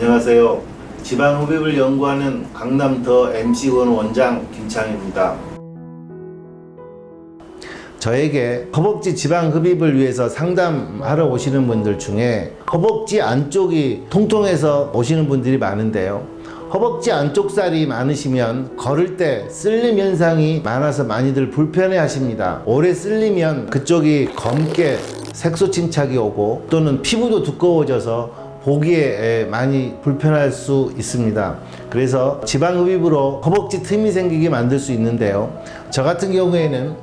안녕하세요. 지방 흡입을 연구하는 강남 더 MC원 원장 김창입니다. 저에게 허벅지 지방 흡입을 위해서 상담하러 오시는 분들 중에 허벅지 안쪽이 통통해서 오시는 분들이 많은데요. 허벅지 안쪽 살이 많으시면 걸을 때 쓸림 현상이 많아서 많이들 불편해 하십니다. 오래 쓸리면 그쪽이 검게 색소 침착이 오고 또는 피부도 두꺼워져서 보기에 많이 불편할 수 있습니다. 그래서 지방 흡입으로 허벅지 틈이 생기게 만들 수 있는데요. 저 같은 경우에는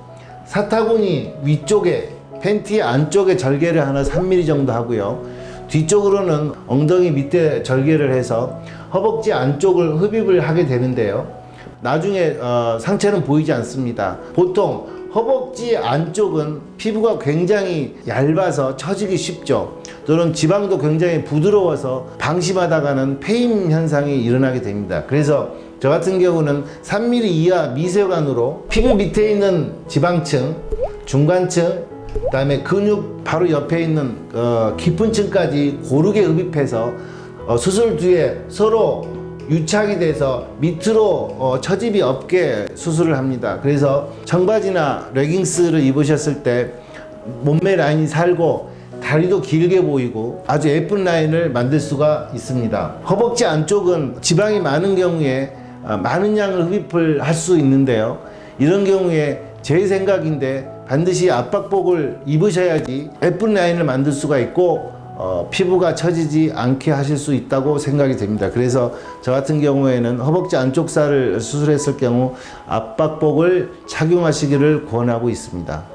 사타구니 위쪽에 팬티 안쪽에 절개를 하나 3mm 정도 하고요. 뒤쪽으로는 엉덩이 밑에 절개를 해서 허벅지 안쪽을 흡입을 하게 되는데요. 나중에 어, 상체는 보이지 않습니다. 보통 허벅지 안쪽은 피부가 굉장히 얇아서 처지기 쉽죠. 또는 지방도 굉장히 부드러워서 방심하다가는 페임 현상이 일어나게 됩니다. 그래서 저 같은 경우는 3mm 이하 미세관으로 피부 밑에 있는 지방층, 중간층, 그다음에 근육 바로 옆에 있는 어, 깊은 층까지 고르게 흡입해서 어, 수술 뒤에 서로 유착이 돼서 밑으로 어, 처집이 없게 수술을 합니다. 그래서 청바지나 레깅스를 입으셨을 때 몸매 라인이 살고 다리도 길게 보이고 아주 예쁜 라인을 만들 수가 있습니다. 허벅지 안쪽은 지방이 많은 경우에 어, 많은 양을 흡입을 할 수 있는데요. 이런 경우에 제 생각인데 반드시 압박복을 입으셔야지 예쁜 라인을 만들 수가 있고 어, 피부가 처지지 않게 하실 수 있다고 생각이 됩니다. 그래서 저 같은 경우에는 허벅지 안쪽 살을 수술했을 경우 압박복을 착용하시기를 권하고 있습니다.